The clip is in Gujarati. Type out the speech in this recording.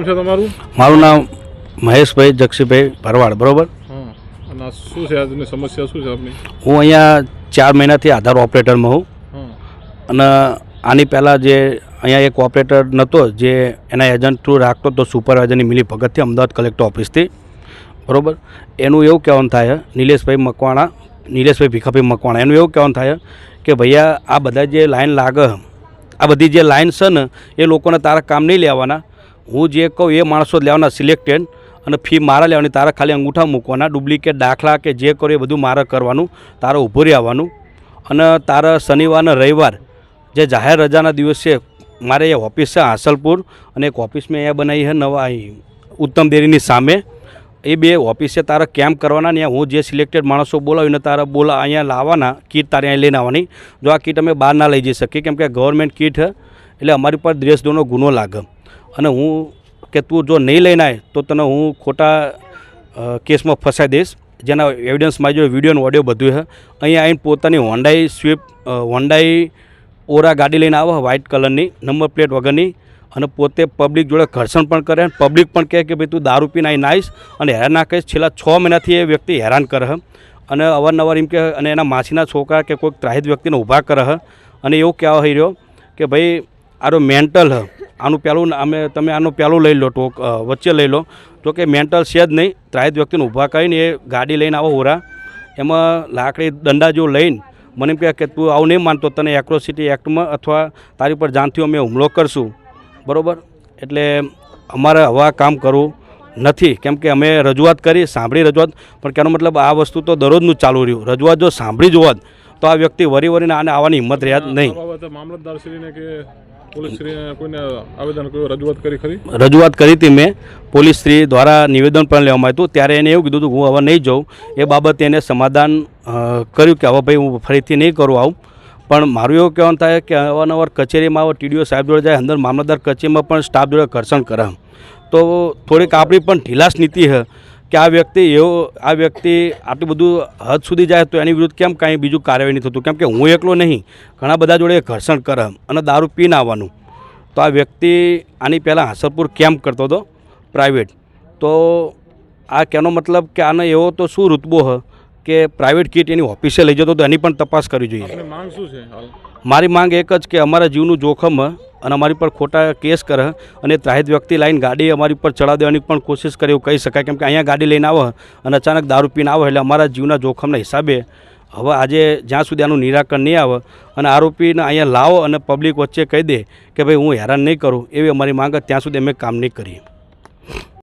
નામ છે તમારું? મારું નામ મહેશભાઈ જક્ષીભાઈ ભરવાડ બરોબર? અને શું છે આજની સમસ્યા? શું છે આપની? હું અહીંયા ચાર મહિનાથી આધાર ઓપરેટરમાં હું. અને આની પહેલાં જે અહીંયા એક ઓપરેટર નહોતો જે એના એજન્ટ થ્રુ રાખતો હતો સુપરવાઇઝરની મિલી ભગતથી અમદાવાદ કલેક્ટર ઓફિસથી. બરોબર? એનું એવું કહેવાનું થાય નિલેશભાઈ મકવાણા નિલેશભાઈ ભીખાભાઈ મકવાણા એનું એવું કહેવાનું થાય કે ભૈયા આ બધા જે લાઈન લાગે આ બધી જે લાઈન છે ને એ લોકોને તારા કામ નહીં લેવાના. હું જે કહું એ માણસો લેવાના સિલેક્ટેડ અને ફી મારા લેવાની, તારા ખાલી અંગૂઠા મૂકવાના ડુપ્લિકેટ દાખલા કે જે કરો એ બધું મારે કરવાનું, તારે ઊભું રહેવાનું. અને તારા શનિવાર અને રવિવાર જે જાહેર રજાના દિવસે મારે એ ઓફિસ છે હાંસલપુર અને એક ઓફિસ મેં અહીંયા બનાવી છે નવા ઉત્તમ ડેરીની સામે. એ બે ઓફિસે તારે કેમ્પ કરવાના ને હું જે સિલેક્ટેડ માણસો બોલાવીને તારે બોલા અહીંયા લાવવાના, કીટ તારે અહીં લઈને આવવાની. જો આ કીટ અમે બહાર ના લઈ જઈ શકીએ, કેમ કે ગવર્મેન્ટ કીટ એટલે અમારી પર દ્વેષદોનો ગુનો લાગે. અને હું કે તું જો નહીં લઈને આવે તો તને હું ખોટા કેસમાં ફસાઈ દઈશ. જેના એવિડન્સ મારી જોડે વીડિયો અને ઓડિયો બધું છે. અહીંયા આવીને પોતાની હોન્ડાઈ સ્વિફ્ટ હોન્ડાઈ ઓરા ગાડી લઈને આવે વ્હાઇટ કલરની નંબર પ્લેટ વગરની. અને પોતે પબ્લિક જોડે ઘર્ષણ પણ કરે અને પબ્લિક પણ કહે કે ભાઈ તું દારૂ પીને આવીને આવીશ અને હેરાન ના કહીશ છેલ્લા છ મહિનાથી એ વ્યક્તિ હેરાન કરે અને અવારનવાર એમ કે અને એના માસીના છોકરા કે કોઈક ત્રાહિત વ્યક્તિને ઊભા કરે અને એવું કહેવા રહ્યો કે ભાઈ આરો મેન્ટલ હ આનું પહેલું અમે તમે આનું પહેલું લઈ લો ટોક વચ્ચે લઈ લો. તો કે મેન્ટલ છે જ નહીં, ત્રાહિત વ્યક્તિને ઊભા કરીને એ ગાડી લઈને આવો હોરા. એમાં લાકડી દંડા જેવું લઈને મને એમ કે તું આવું નહીં માનતો, તને એક્રોસિટી એક્ટમાં અથવા તારી પર જાનથી અમે હુમલો કરશું. બરાબર? એટલે અમારે હવે કામ કરવું નથી. કેમ કે અમે રજૂઆત કરી, સાંભળી રજૂઆત, પણ કેનો મતલબ આ વસ્તુ તો દરરોજનું ચાલુ રહ્યું. રજૂઆત જો સાંભળી જ હોત, તો આ વ્યક્તિ વરી વરીને આને આવવાની હિંમત રહ્યા જ નહીં. મામલતદારશ્રીને કે રજૂઆત કરી ખરી? રજૂઆત કરી હતી મેં. પોલીસ શ્રી દ્વારા નિવેદન પણ લેવામાં આવ્યું ત્યારે એને એવું કીધું હતું, હું હવે નહીં જાઉં. એ બાબતે એને સમાધાન કર્યું કે હવે ભાઈ હું ફરીથી નહીં કરું આવું. પણ મારું એવું કહેવાનું થાય કે અવારનવાર કચેરીમાં ટીડીઓ સાહેબ જોડે જાય, અંદર મામલતદાર કચેરીમાં પણ સ્ટાફ જોડે ઘર્ષણ કરાવ. તો થોડીક આપણી પણ ઢીલાસ નીતિ છે કે આ વ્યક્તિ એવો આ વ્યક્તિ આટલું બધું હદ સુધી જાય તો એની વિરુદ્ધ કેમ કાંઈ બીજું કાર્યવાહી નહીં થતું? કેમ કે હું એકલો નહીં ઘણા બધા જોડે ઘર્ષણ કરે અને દારૂ પીને આવવાનું. તો આ વ્યક્તિ આની પહેલાં હાંસલપુર કેમ્પ કરતો હતો પ્રાઇવેટ. તો આ કેનો મતલબ કે આને એવો તો શું રૂતબો હ કે પ્રાઇવેટ કીટ એની ઓફિસે લઈ જતો તો એની પણ તપાસ કરવી જોઈએ. માંગ શું છે મારી માંગ એક જ કે અમારા જીવનું જોખમ અને અમારી પર ખોટા કેસ કરે અને ત્રાહિત વ્યક્તિ લાઈન ગાડી અમારી પર ચડાવી દેવાની પણ કોશિશ કરે એવું કહી શકાય. કેમ કે અહીંયા ગાડી લઈને આવે અને અચાનક દારૂ પીને આવે એટલે અમારા જીવના જોખમના હિસાબે હવે આજે જ્યાં સુધી આનું નિરાકરણ નહીં આવે અને આરોપીને અહીંયા લાવો અને પબ્લિક વચ્ચે કહી દે કે ભાઈ હું હેરાન નહીં કરું એવી અમારી માંગ, ત્યાં સુધી અમે કામ નહીં કરીએ.